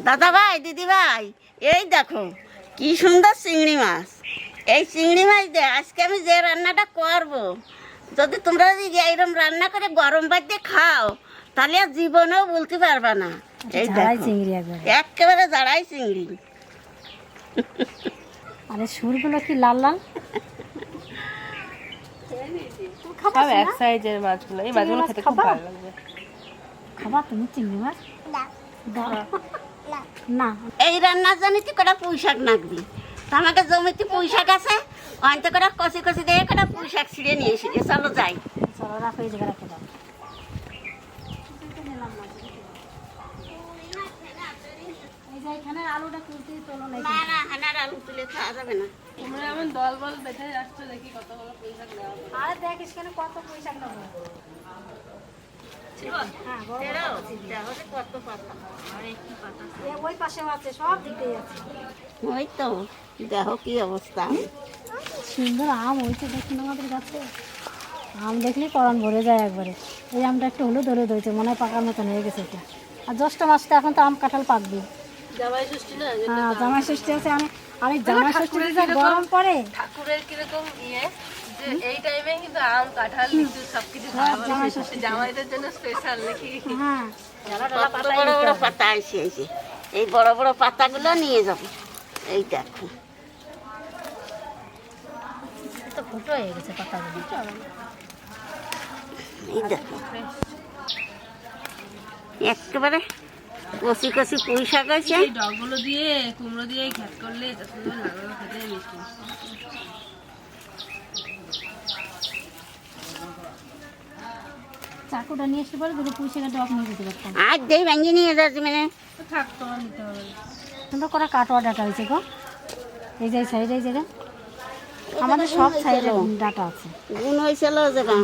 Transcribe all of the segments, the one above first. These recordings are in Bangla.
দাদা ভাই দিদি ভাই এই দেখো কি সুন্দর চিংড়ি মাছ। এই চিংড়ি মাছ দিয়ে আজকে আমি যে রান্নাটা করব যদি তোমরা যদি এইরকম রান্না করে গরম ভাত দিয়ে খাও তাহলে আর জীবনেও বলতে পারবে না। এই ঝাড়াই চিংড়ি একবারে। একেবারে জাড়াই চিংড়ি। আরে সুরগুলো কি লাল লাল? সব এক সাইজের মাছগুলো। এই মাছগুলো মাছ খেতে খুব খাবা? ভালো লাগবে খাবা তুমি চিংড়ি মাছ? দাও। না। এই রান্নার জন্য তুই কটা পুঁই শাক নাকবি আমাকে জমিতে পুঁই শাক আছে অন্ত করে কষি কষি দিয়ে কটা পুঁই শাক ছিঁড়ে নিয়ে এসে চলো যাই। চলো রাখো এই জায়গায় রাখে দাও। এই যে এখানে আলুটা তুলতেই তোলো না না না হানার আলু তুলে খাওয়া যাবে না। দল বল বেঁধে দেখি পয়সা দেখিস কেন কত পয়সা নেব হ্যাঁ বড় বড় তেরো, আছে। তাহলে কত পাতা এ ওই তো দেখো কি অবস্থা। সুন্দর আম হয়েছে দেখুন আমাদের গাছে। আম দেখলেই পরান ভরে যায় একবারে। এই আমটা একটু হলুদ হলুদ হয়েছে মনে হয় পাকার মতন হয়ে গেছে এটা। আর জ্যৈষ্ঠ মাসটা এখন তো আম কাঁঠাল পাকবে। জামাই ষষ্ঠী না হ্যাঁ জামাই ষষ্ঠী আছে আমি আর জামাই ষষ্ঠীতে যা গরম পড়ে। ঠাকুরের কীরকম ইয়ে? যে এই টাইমে কিন্তু আম কাঁঠাল লিচু সবকিছু খাওয়া হবে। জামাই ষষ্ঠী। জামাইদের জন্য স্পেশাল নাকি? হ্যাঁ বড় বড় পাতা এসে এসে এই বড় বড় পাতাগুলো নিয়ে যাব। এই দেখো। তো ফুটো হয়ে গেছে পাতাগুলো। এই দেখো। একেবারে কষি কষি পুঁই শাক আছে। এই ডগগুলো দিয়ে কুমড়ো দিয়ে ঘ্যাট করলে খেতে মিষ্টি। চাকুটা নিয়ে এসে পরে যদি পুষে ডক নিয়ে যেতে পারতাম। আর দেই ভেঙে নিয়ে যাচ্ছি মানে। তো থাক তোমার নিতে হবে। করে কাটোয়া ডাটা হয়েছে গো? এই যে সাইডে এই আমাদের সব সাইডে ডাটা আছে। গুণ হয়েছিল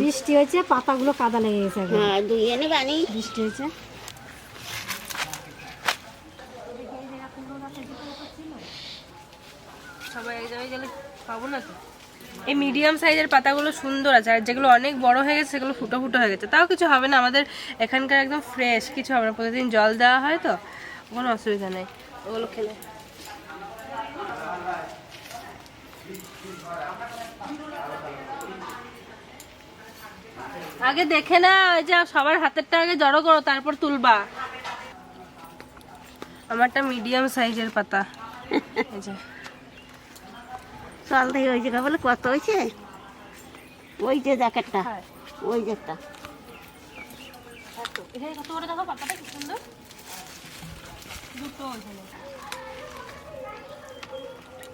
বৃষ্টি হয়েছে পাতাগুলো কাদা লেগে গেছে হ্যাঁ দুই এনে বানি। বৃষ্টি হয়েছে। সবাই এক জায়গায় গেলে পাবো না তো? এই মিডিয়াম সাইজের পাতাগুলো সুন্দর আছে, আর যেগুলো অনেক বড় হয়ে গেছে, সেগুলো ফুটো ফুটো হয়ে গেছে। তাও কিছু হবে না, আমাদের এখানকার একদম ফ্রেশ কিছু হবে না। প্রতিদিন জল দেওয়া হয় তো, কোনো অসুবিধা নেই। ওগুলো খেলে। আগে দেখে না ওই যে সবার হাতেরটা আগে জড়ো করো, তারপর তুলবা। আমারটা মিডিয়াম সাইজের পাতা। এই যে। চল দেখি ওই জায়গা বলে কত হয়েছে? ওই যে জ্যাকেটটা হ্যাঁ। ওই যে একটা। এখানে কত বড় দেখো পাতাটা কি সুন্দর?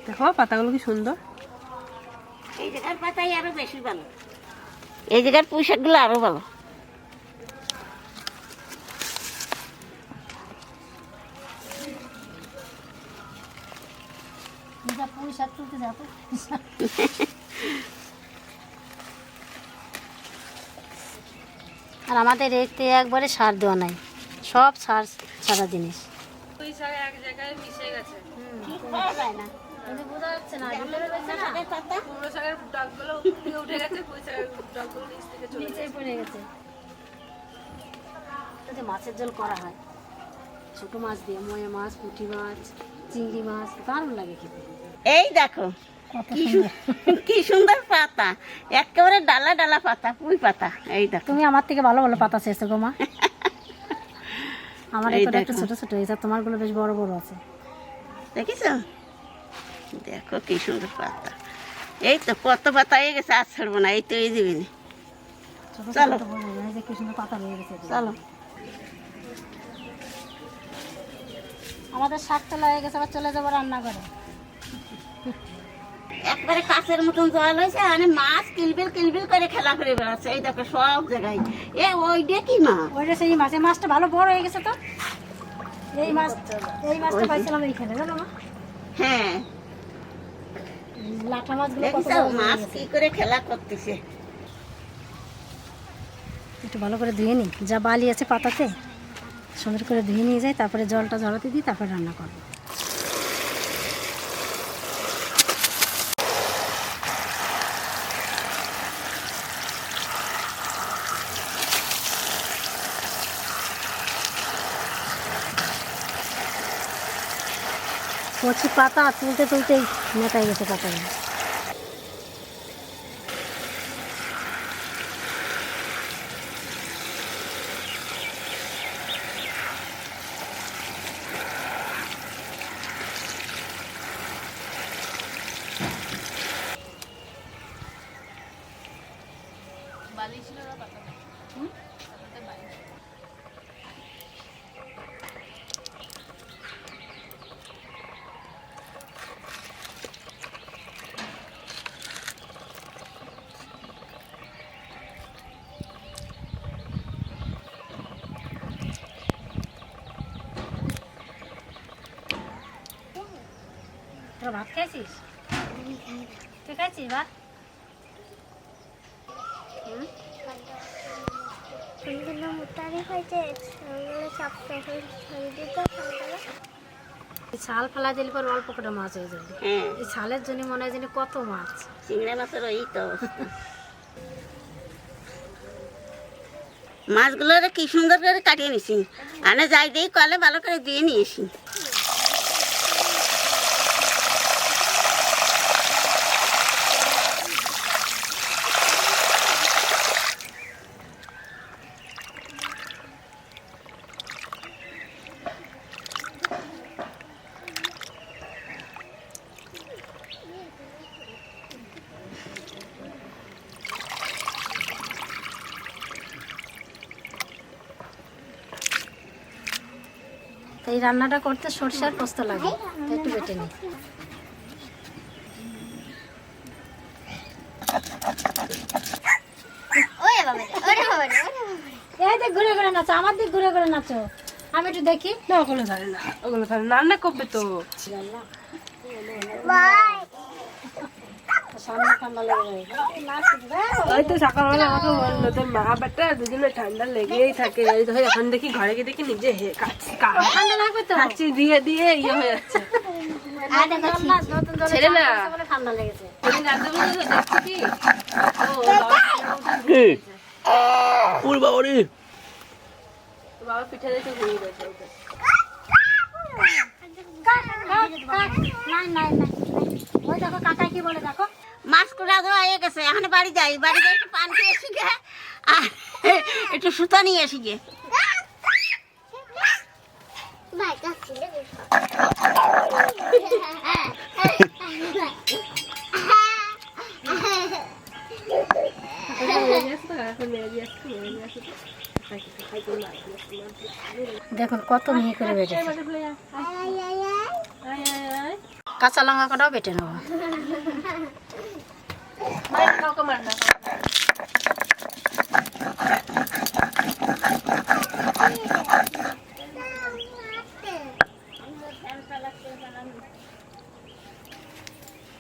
দেখো পাতাগুলো কি সুন্দর। এই জায়গার পাতাই আরও বেশি ভালো। এই জায়গার পোশাকগুলো আরও ভালো যা পুঁই শাক তুলতে যাব আর আমাদের এতে একবারে সার দেওয়া নাই। সব সার সারা জিনিস। মাছের ঝোল করা হয়। ছোট মাছ দিয়ে ময়া মাছ পুঁটি মাছ চিংড়ি মাছ দারুণ লাগে খেতে। এই দেখো কি সুন্দর। পাতা। একেবারে ডালা ডালা পাতা পুঁই পাতা। এই দেখো। তুমি আমার থেকে ভালো ভালো পাতা চেয়েছো গো মা। আমার একটু দেখো। ছোট ছোট হয়েছে তোমারগুলো বেশ বড় বড় আছে। দেখিস দেখো কি সুন্দর পাতা। এই তো কত পাতা হয়ে গেছে আর ছাড়বো না এই তো এই দিবি না। চলো। চলো। আমাদের শাক তোলা হয়ে গেছে আবার চলে যাব রান্না করে একবারে কাছের মতন জল হয়েছে মানে মাছ কিলবিল কিলবিল করে খেলা করে বেড়াচ্ছে। এই দেখো সব জায়গায়। এ ওই কি মাছ? ওইটা সেই মাছ এই মাছটা ভালো বড় হয়ে গেছে তো। এই মাছ এই মাছটা পাইছিলাম এইখানে জানো মা? হ্যাঁ। লাঠা মাছগুলো কত মাছ কি করে খেলা করতেছে। একটু ভালো করে ধুয়ে নিই যা বালি আছে পাতাতে সুন্দর করে ধুয়ে নিয়ে যাই তারপরে জলটা ঝরাতে দিই তারপরে রান্না করব। কচি পাতা তুলতে তুলতেই মেটাই গেছে পাতাগুলো তোরা ভাত খাইছিস তুই খাইছিস ভাত ছাল ফেলা দিলে পর অল্প করে মাছ হয়ে যাবে। হ্যাঁ। এই ছালের জন্য মনে হয় যেন কত মাছ। চিংড়ি মাছের ওই তো। মাছগুলো কি সুন্দর করে কাটিয়ে নিছি আনে যাই দিয়ে কলে ভালো করে দিয়ে নিয়েছি এই রান্নাটা করতে সরষার পোস্ত লাগে। একটু বেটে নিই ওরে বাবা ওরে বাবা ওরে বাবা এই দেখ ঘুরে ঘুরে নাচো আমার দিক ঘুরে ঘুরে নাচো। আমি একটু দেখি। না ওগুলো ধরে না ওগুলো ধরে না। রান্না করবে তো। বাই সামনে ঠান্ডা লেগে যাবে ওই তো সকালবেলা আমাকে বলল তোর মা বেটা দুজনে ঠান্ডা লেগেই থাকে। তো এখন দেখি ঘরে গিয়ে দেখি নিজে হে কাচ্ছি ঠান্ডা লাগবে তো দিয়ে দিয়ে ইয়ে হয়ে যাচ্ছে। ছেড়ে না। ঠান্ডা লেগেছে ওরে বাবা রে বাবা পিঠে দেখে গেছে ওকে ওই দেখো কাকা কি বলে দেখো? মাছ কুড়া ধোয়া হয়ে গেছে, এখন বাড়ি যাই। বাড়ি যাই একটু পান খেয়ে এসি আর একটু সুতা নিয়ে এসি গে দেখুন কত মিহি করে বেটে কাঁচা লঙ্কা কটাও বেটে নেব।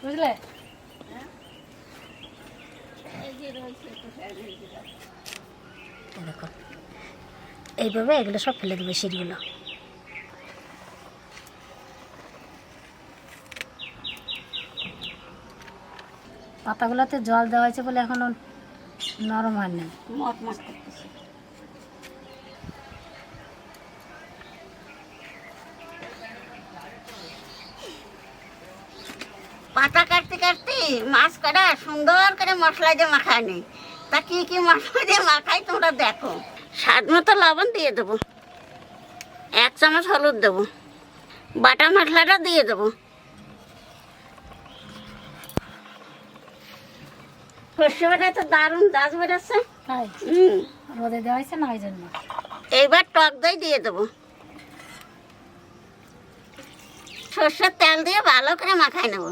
বুঝলে? এইভাবে এগুলো সব ফেলে দেবে সিটগুলো পাতাগুলোতে জল দেওয়া হয়েছে বলে এখনও নরম হয় না পাতা কাটতে কাটতে মাছ কাটা সুন্দর করে মশলা দিয়ে মাখায় নেই। তা কি কি মশলা দিয়ে মাখাই তোমরা দেখো। স্বাদ মতো লবণ দিয়ে দেবো। এক চামচ হলুদ দেবো। বাটা মশলাটা দিয়ে দেবো। বাটা তো দারুণ দাস বেরোচ্ছে রোদে দেওয়া হয়েছে না ওই জন্য? এইবার টক দই দিয়ে দেবো। সর্ষের তেল দিয়ে ভালো করে মাখাই নেব।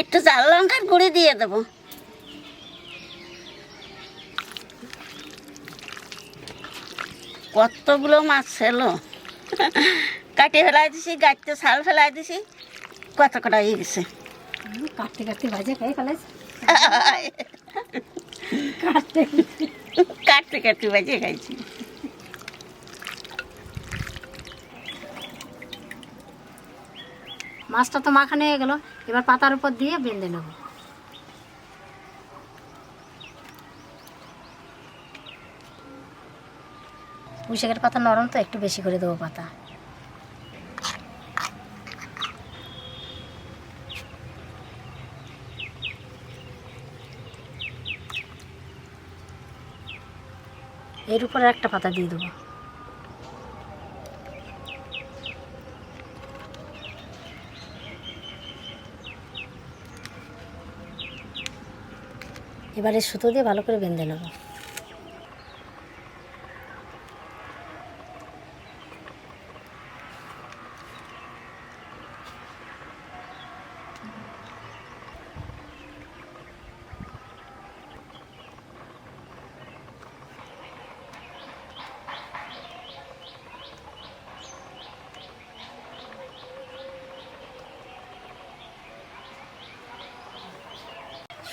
একটু জাল লঙ্কার গুঁড়ি দিয়ে দেবো। কতগুলো মাছ ছিল? কাটি ফেলাই দিছি গাছতে ছাল ফেলাই দিছি কত কটা হয়ে গেছে। কাটতে কাটতে ভাজে খাই ফেলাইছে? কাটতে কাটতে কাটতে বাজে খাইছি। মাছটা তো মাখানো হয়ে গেল এবার পাতার উপর দিয়ে বেঁধে নেব। পুঁইশাকের পাতা নরম তো একটু বেশি করে দেবো পাতা। এর উপরে একটা পাতা দিয়ে দেবো। এবারে সুতো দিয়ে ভালো করে বেঁধে নেব।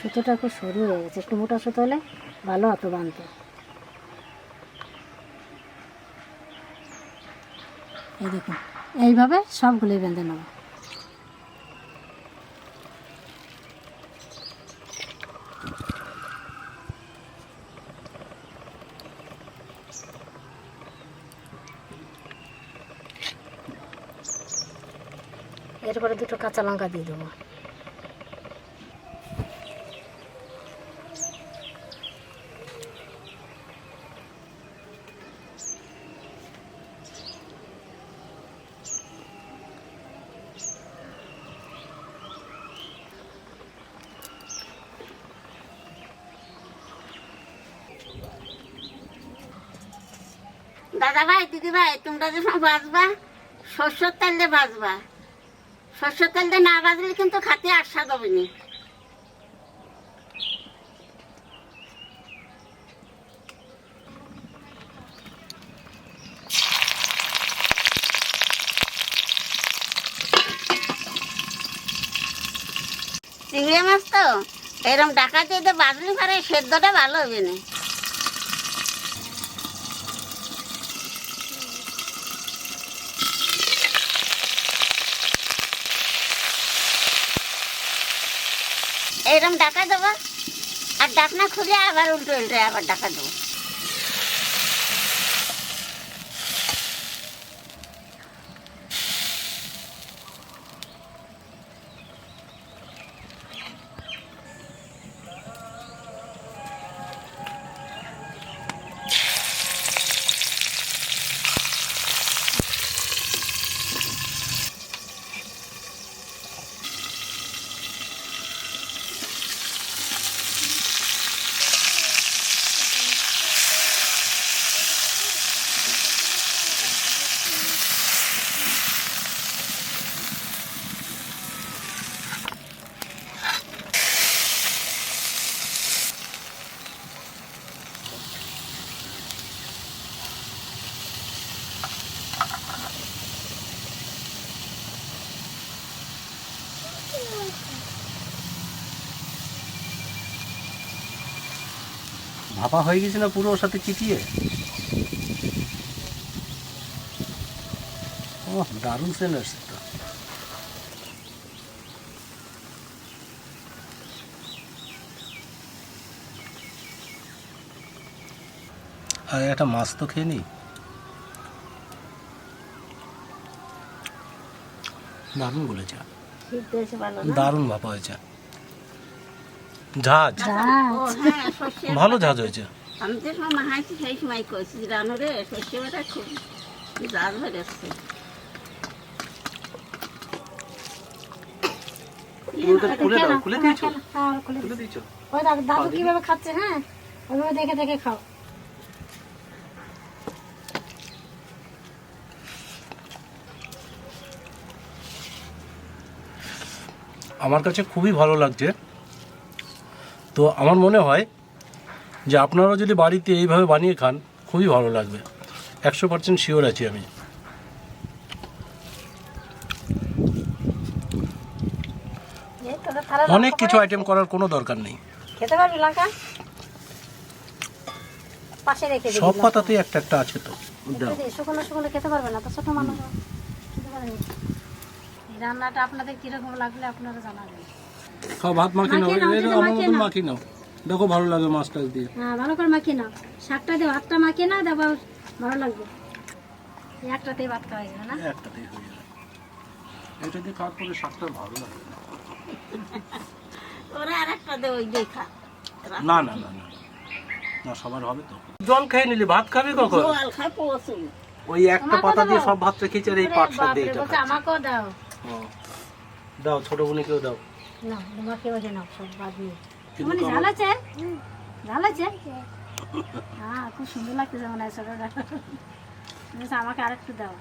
সুতোটা খুব সরু হয়ে গেছে। একটু মোটা সুতো হলে ভালো হতো বানতে। এই দেখুন, এইভাবে সবগুলোই বেঁধে নেব। এরপরে দুটো কাঁচা লঙ্কা দিয়ে দেবো। দাদা ভাই দিদি ভাই তোমরা যখন বাজবা, সর্ষের তেল বাজবা। সর্ষের তেল না বাজলে কিন্তু খাতে আস্বাদ হবে না। চিংড়ি মাছ তো এরকম ডাকা দিয়ে বাজলি পারে সেদ্ধটা ভালো হবে না। এইরকম ডাকা দেবো আর ডাকনা খুলে আবার উল্টো উল্টে আবার ডাকা দেবো। ভাপা হয়ে গেছে না পুরো ওর সাথে চিটিয়ে ও দারুণ সেন আসছে তো আর একটা মাছ তো খেয়ে নি। দারুণ বলেছে। দারুণ ভাপা হয়েছে। ঝাঁজ। ও হ্যাঁ ভালো ঝাঁজ হয়েছে। আমি যে সময় মাহাইছি সেই সময় করছি রানু রে বাটা খুব জাল হয়ে যাচ্ছে। খুলে দাও খুলে দিয়েছ? হ্যাঁ, দাদু কীভাবে খাচ্ছে হ্যাঁ ওইভাবে দেখে দেখে খাও। আমার কাছে খুবই ভালো লাগছে। তো আমার মনে হয় যে আপনারাও যদি বাড়িতে এইভাবে বানিয়ে খান খুবই ভালো লাগবে। একশো পার্সেন্ট শিওর আছি আমি। অনেক কিছু আইটেম করার কোনো দরকার নেই। সব। পাতাতেই একটা একটা আছে তো। শুকনো শুকনো খেতে পারবে না তো ছোট মানুষ। খেতে পারেনি এই রান্নাটা আপনাদের কীরকম লাগলে আপনারা জানাবেন। খাও ভাত মাখি নাও মাখিয়ে নাও, এর আমার মতন। মাখি নাও। দেখো ভালো লাগে মাছ টাছ দিয়ে। হ্যাঁ ভালো করে মাখিয়ে নাও। শাকটা দিয়ে ভাতটা মাখিয়ে নাও তারপর ভালো লাগবে। একটাতেই ভাত খাওয়া যাবে না? একটাতেই হয়ে যাবে। এটা দিয়ে খাওয়ার পরে স্বাদটা ভালো লাগে ওরা আর একটা দে ওই দেখা না না না না না সবার হবে তো। জল খেয়ে নিলি ভাত খাবি কখন? জল ওই একটা পাতা দিয়ে সব ভাতটা খেয়েছে আর এই পাটটা দিয়ে আমাকেও দাও। দাও ছোট বোনকেও দাও। না তোমাকে একটু সব বাদ মানে ঝাল আছে ঝাল আছে হ্যাঁ খুব সুন্দর লাগতেছে মনে হয় ছোটটা। বলছে, আমাকে আরেকটু দাও।